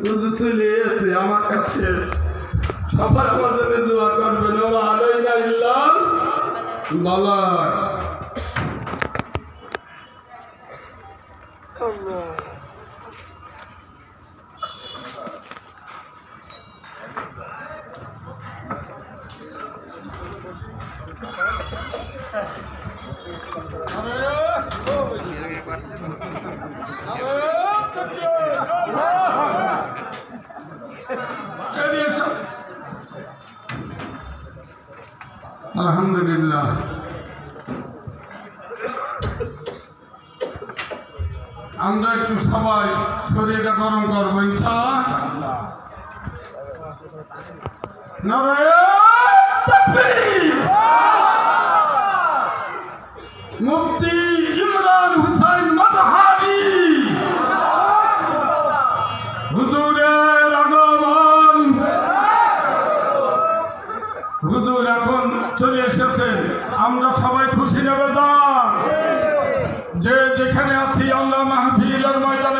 শুধু চলে এসে আমার কাছে সবার আমাদের দোয়া করবেন ওরা আলোই না ইল্লাল বলা আলহামদুলিল্লাহ। আমরা একটু সবাই শরীরটা গরম করব তাকবীর! মুফতি ইমরান হুসাইন মাদহারি হুজুরের হুজুর এখন চলে এসেছেন আমরা সবাই খুশি নেবে যে যেখানে আছি আল্লাহ মাহফিলের ময়দান